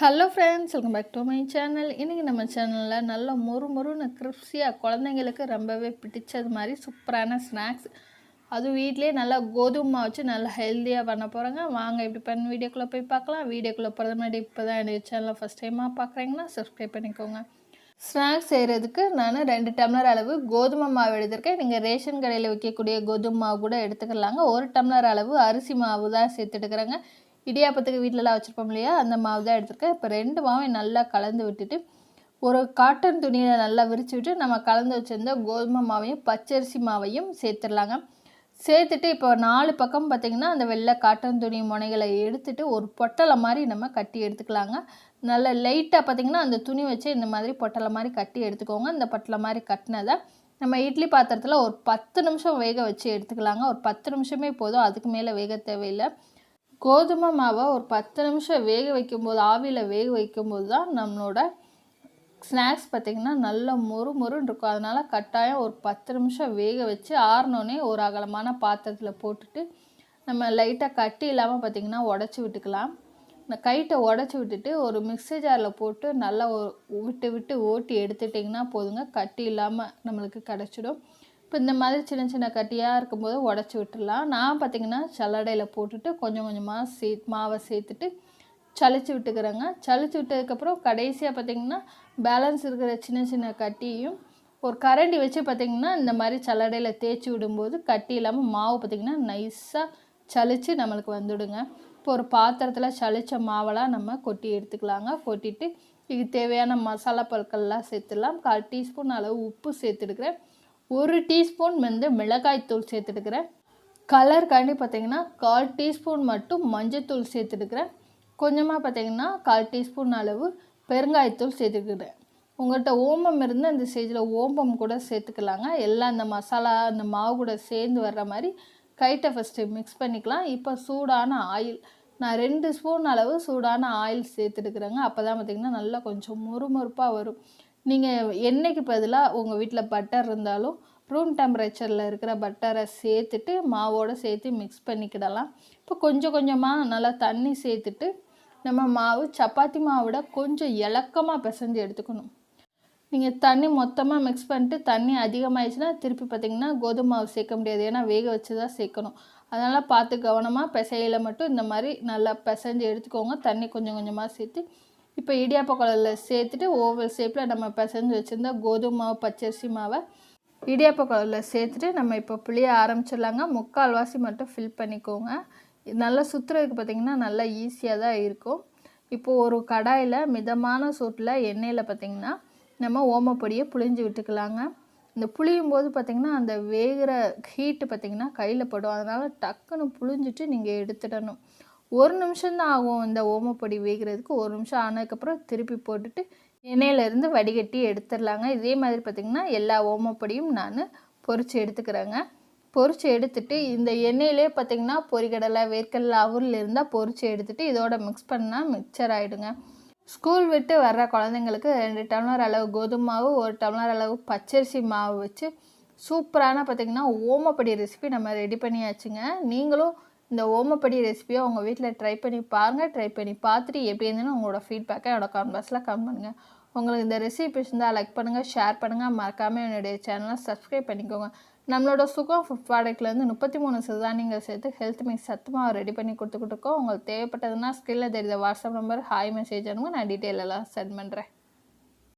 Hello friends welcome back to my channel இன்றைக்கி நம்ம சேனலில் நல்ல மொறு மொறுன்னு கிறிஸ்பியாக குழந்தைங்களுக்கு ரொம்பவே பிடிச்சது மாதிரி சூப்பரான ஸ்நாக்ஸ் அதுவும் வீட்லேயே நல்லா கோதுமை மாவு வச்சு நல்லா ஹெல்த்தியாக பண்ண போகிறாங்க வாங்க இப்படி பண்ண வீடியோக்குள்ளே போய் பார்க்கலாம். வீடியோக்குள்ளே போகிறது முன்னாடி இப்போ தான் என்னுடைய சேனலை ஃபஸ்ட் டைமாக பார்க்குறீங்கன்னா சப்ஸ்கிரைப் பண்ணிக்கோங்க. ஸ்நாக்ஸ் செய்கிறதுக்கு நான் ரெண்டு டம்ளர் அளவு கோதுமை மாவு எடுத்திருக்கேன். நீங்கள் ரேஷன் கடையில் விற்கக்கூடிய கோதுமை மாவு கூட எடுத்துக்கலாங்க. ஒரு டம்ளர் அளவு அரிசி மாவு தான் சேர்த்துட்டுக்கிறேங்க இடியாப்பத்துக்கு வீட்டிலலாம் வச்சுருப்போம் இல்லையா? அந்த மாவு தான் எடுத்துருக்கேன். இப்போ ரெண்டு மாவையும் நல்லா கலந்து விட்டுட்டு ஒரு காட்டன் துணியில் நல்லா விரித்து விட்டு நம்ம கலந்து வச்சுருந்த கோதுமை மாவையும் பச்சரிசி மாவையும் சேர்த்துடலாங்க. சேர்த்துட்டு இப்போ நாலு பக்கம் பார்த்திங்கன்னா அந்த வெள்ளை காட்டன் துணி முனைகளை எடுத்துட்டு ஒரு பொட்டலை மாதிரி நம்ம கட்டி எடுத்துக்கலாங்க. நல்ல லைட்டாக பார்த்திங்கன்னா அந்த துணி வச்சு இந்த மாதிரி பொட்டலை மாதிரி கட்டி எடுத்துக்கோங்க. இந்த பொட்டலை மாதிரி கட்டினதை நம்ம இட்லி பாத்திரத்தில் ஒரு பத்து நிமிஷம் வேக வச்சு எடுத்துக்கலாங்க. ஒரு பத்து நிமிஷமே போதும். அதுக்கு மேலே வேக தேவையில்லை. கோதுமை மாவை ஒரு பத்து நிமிஷம் வேக வைக்கும்போது ஆவியில் வேக வைக்கும்போது தான் நம்மளோட ஸ்நாக்ஸ் பார்த்திங்கன்னா நல்ல மொறு மொறுன்னு இருக்கும். அதனால் கட்டாயம் ஒரு பத்து நிமிஷம் வேக வச்சு ஆறினோன்னே ஒரு அகலமான பாத்திரத்தில் போட்டுட்டு நம்ம லைட்டாக கட்டி இல்லாமல் பார்த்திங்கன்னா உடச்சி விட்டுக்கலாம். இந்த கைட்டை உடச்சி விட்டுட்டு ஒரு மிக்ஸி ஜாரில் போட்டு நல்லா விட்டு விட்டு ஓட்டி எடுத்துட்டிங்கன்னா போதுங்க. கட்டி இல்லாமல் நம்மளுக்கு கிடச்சிடும். இப்போ இந்த மாதிரி சின்ன சின்ன கட்டியாக இருக்கும்போது உடச்சி விட்டுடலாம். நான் பார்த்திங்கன்னா சல்லடையில் போட்டுட்டு கொஞ்சம் கொஞ்சமாக சே மாவை சேர்த்துட்டு சளிச்சு விட்டுக்கிறேங்க. சளிச்சு விட்டதுக்கப்புறம் கடைசியாக பார்த்திங்கன்னா பேலன்ஸ் இருக்கிற சின்ன சின்ன கட்டியும் ஒரு கரண்டி வச்சு பார்த்திங்கன்னா இந்த மாதிரி சல்லடையில் தேய்ச்சி விடும்போது கட்டி இல்லாமல் மாவு பார்த்திங்கன்னா நைஸாக சளிச்சு நம்மளுக்கு வந்துடுங்க. இப்போ ஒரு பாத்திரத்தில் சளிச்ச மாவெல்லாம் நம்ம கொட்டி எடுத்துக்கலாங்க. கொட்டிட்டு இதுக்கு தேவையான மசாலா பொருட்கள்லாம் சேர்த்துடலாம். கால் டீஸ்பூன் அளவு உப்பு சேர்த்துடுக்கிறேன். ஒரு டீஸ்பூன் வந்து மிளகாய்த்தூள் சேர்த்துடுக்கிறேன் கலருக்காண்டி பார்த்திங்கன்னா கால் டீஸ்பூன் மட்டும் மஞ்சத்தூள் சேர்த்துடுக்கிறேன் கொஞ்சமாக பார்த்திங்கன்னா கால் டீஸ்பூன் அளவு பெருங்காயத்தூள் சேர்த்துக்கிறேன் உங்கள்கிட்ட ஓமம் இருந்து அந்த ஸ்டேஜில் ஓமம் கூட சேர்த்துக்கலாங்க. எல்லாம் அந்த மசாலா அந்த மாவு கூட சேர்ந்து வர்ற மாதிரி கைட்டை ஃபஸ்ட்டு மிக்ஸ் பண்ணிக்கலாம். இப்போ சூடான ஆயில் நான் ரெண்டு ஸ்பூன் அளவு சூடான ஆயில் சேர்த்துட்டுக்கிறேங்க. அப்போ தான் பார்த்திங்கன்னா நல்லா கொஞ்சம் முறுமுறுப்பாக வரும். நீங்கள் எண்ணெய்க்கு பதிலாக உங்கள் வீட்டில் பட்டர் இருந்தாலும் ரூம் டெம்பரேச்சரில் இருக்கிற பட்டரை சேர்த்துட்டு மாவோடு சேர்த்து மிக்ஸ் பண்ணிக்கிடலாம். இப்போ கொஞ்சம் கொஞ்சமாக நல்லா தண்ணி சேர்த்துட்டு நம்ம மாவு சப்பாத்தி மாவோட கொஞ்சம் இலக்கமாக பிசைஞ்சு எடுத்துக்கணும். நீங்கள் தண்ணி மொத்தமாக மிக்ஸ் பண்ணிட்டு தண்ணி அதிகமாகிடுச்சுன்னா திருப்பி பார்த்திங்கன்னா கோதுமை மாவு சேர்க்க முடியாது. ஏன்னா வேக வச்சு தான் சேர்க்கணும். அதனால் பார்த்து கவனமாக பிசையில் மட்டும் இந்த மாதிரி நல்லா பிசைஞ்சு எடுத்துக்கோங்க. தண்ணி கொஞ்சம் கொஞ்சமாக சேர்த்து இப்போ இடியாப்ப குழலில் சேர்த்துட்டு ஓவல் ஷேப்பில் நம்ம பிசைஞ்சு வச்சுருந்தா கோதுமை மாவு பச்சரிசி மாவை இடியாப்ப குழலில் சேர்த்துட்டு நம்ம இப்போ புளிய ஆரம்பிச்சிடலாங்க. முக்கால்வாசி மட்டும் ஃபில் பண்ணிக்கோங்க. நல்லா சுற்றுறதுக்கு பார்த்திங்கன்னா நல்லா ஈஸியாக தான் இருக்கும். இப்போது ஒரு கடாயில் மிதமான சூட்டில் எண்ணெயில் பார்த்திங்கன்னா நம்ம ஓமப்பொடியை புளிஞ்சு விட்டுக்கலாங்க. இந்த புளியும் போது பார்த்திங்கன்னா அந்த வேகிற ஹீட்டு பார்த்திங்கன்னா கையில் படும். அதனால் டக்குன்னு புளிஞ்சிட்டு நீங்கள் எடுத்துடணும். ஒரு நிமிஷம்தான் ஆகும் இந்த ஓமப்பொடி வேகிறதுக்கு. ஒரு நிமிஷம் ஆனதுக்கப்புறம் திருப்பி போட்டுட்டு எண்ணெயிலேருந்து வடிகட்டி எடுத்துடலாங்க. இதே மாதிரி பார்த்திங்கன்னா எல்லா ஓமப்பொடியும் நான் பொரித்து எடுத்துக்கிறேங்க. பொரித்து எடுத்துட்டு இந்த எண்ணெயிலே பார்த்திங்கன்னா பொறிகடலை வேர்க்கடலை அவரில் இருந்தால் பொரித்து எடுத்துகிட்டு இதோட மிக்ஸ் பண்ணால் மிக்சர் ஆகிடுங்க ஸ்கூல் விட்டு வர்ற குழந்தைங்களுக்கு ரெண்டு டம்ளர் அளவு கோதுமை மாவு ஒரு டம்ளர் அளவு பச்சரிசி மாவு வச்சு சூப்பரான பார்த்திங்கன்னா ஓமப்படி ரெசிபி நம்ம ரெடி பண்ணியாச்சுங்க. நீங்களும் இந்த ஓமப்படி ரெசிபியை உங்கள் வீட்டில் ட்ரை பண்ணி பாருங்கள் ட்ரை பண்ணி பார்த்துட்டு எப்படி இருந்துன்னு உங்களோட ஃபீட்பேக்கை என்னோட கமெண்ட் பாக்ஸில் பண்ணுங்கள் உங்களுக்கு இந்த ரெசிபி பிடிச்சிருந்தால் லைக் பண்ணுங்கள் ஷேர் பண்ணுங்கள் மறக்காமல் என்னுடைய சேனலை சப்ஸ்கிரைப் பண்ணிக்கோங்க. நம்மளோட சுகம் ஃபுட் ப்ராடக்ட்லேருந்து முப்பத்தி மூணு சிறுதானியங்கள் சேர்த்து ஹெல்த் மிக்ஸ் சத்தமாக ரெடி பண்ணி கொடுத்துக்கிட்டு இருக்கோம். உங்களுக்கு தேவைப்பட்டதுன்னா ஸ்கில்ல தெரிந்த வாட்ஸ்அப் நம்பர் ஹாய் மெசேஜ் அனுங்க நான் டீட்டெயில் எல்லாம் சென்ட் பண்ணுறேன்